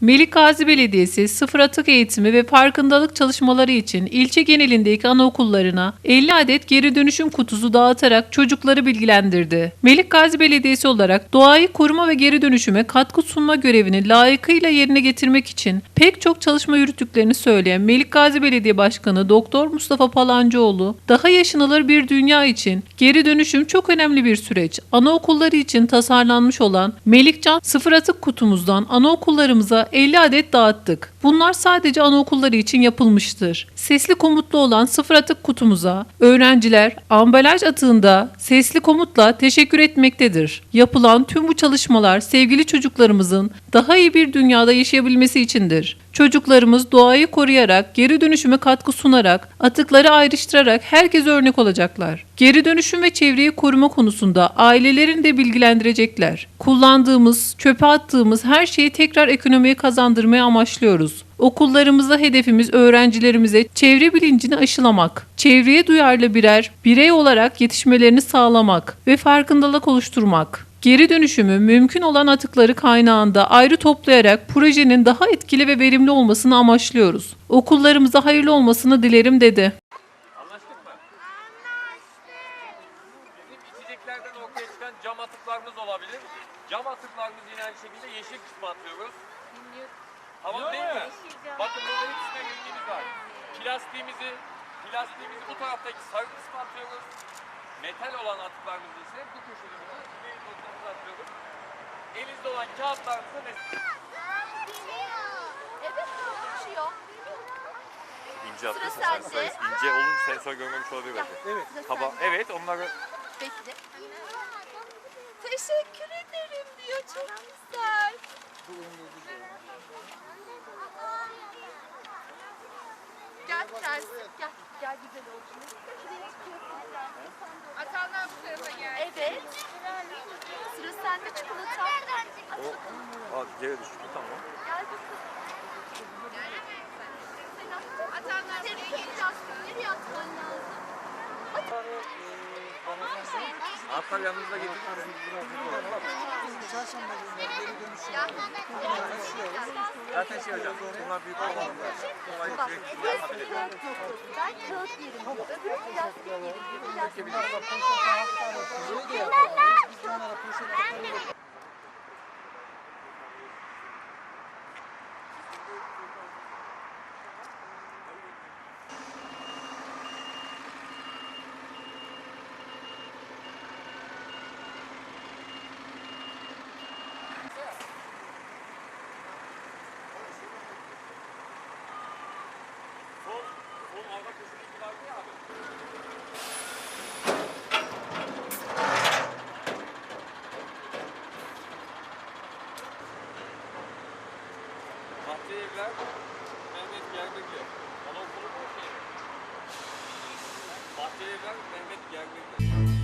Melik Gazi Belediyesi sıfır atık eğitimi ve farkındalık çalışmaları için ilçe genelindeki anaokullarına 50 adet geri dönüşüm kutusu dağıtarak çocukları bilgilendirdi. Melik Gazi Belediyesi olarak doğayı koruma ve geri dönüşüme katkı sunma görevini layıkıyla yerine getirmek için pek çok çalışma yürüttüklerini söyleyen Melik Gazi Belediye Başkanı Doktor Mustafa Palancıoğlu, daha yaşanılır bir dünya için geri dönüşüm çok önemli bir süreç. Anaokulları için tasarlanmış olan Melikcan sıfır atık kutumuzdan anaokullarımıza 50 adet dağıttık. Bunlar sadece anaokulları için yapılmıştır. Sesli komutlu olan sıfır atık kutumuza öğrenciler ambalaj atığında sesli komutla teşekkür etmektedir. Yapılan tüm bu çalışmalar sevgili çocuklarımızın daha iyi bir dünyada yaşayabilmesi içindir. Çocuklarımız doğayı koruyarak, geri dönüşüme katkı sunarak, atıkları ayrıştırarak herkese örnek olacaklar. Geri dönüşüm ve çevreyi koruma konusunda ailelerini de bilgilendirecekler. Kullandığımız, çöpe attığımız her şeyi tekrar ekonomiye kazandırmaya amaçlıyoruz. Okullarımızda hedefimiz öğrencilerimize çevre bilincini aşılamak, çevreye duyarlı birer birey olarak yetişmelerini sağlamak ve farkındalık oluşturmak. Geri dönüşümü mümkün olan atıkları kaynağında ayrı toplayarak projenin daha etkili ve verimli olmasını amaçlıyoruz. Okullarımıza hayırlı olmasını dilerim dedi. Anlaştık mı? Bizim içeceklerden ortaya çıkan cam atıklarımız olabilir. Cam atıklarımız yine aynı şekilde yeşil kısmı atıyoruz. Tamam değil mi? Bakın burada hepsine rengimiz var. Plastiğimizi, plastiğimizi bu taraftaki sarı kısmı atıyoruz. Metal olan atıklarımızı ise bu köşede bunu ileri noktamıza atıyoruz. Elinizde olan kağıtlarımızı mesela Evet konuşuyor. İnce Sıra sende. İnce olunca sensör görmemiş olabilir belki. Evet. Kaba, evet onları Bekle. Teşekkür ederim diyor çok güzel. Gel prensim gel. Gel güzel olsun. Atanlar bu tarafa gel. Evet. Sıra sende çikolata. Aa, geri düştü tamam. Gel bakalım. Atanlar nereye biraz nereye atman lazım? Anahtar yanınızda getirin. Zaten şey hocam, bunlar büyük olanlar. Kolay direkt yapabilir. Ben kağıt yerim. Öbürü plastik yerim. Plastik. Sol, Ceylan Mehmet Germek'ten.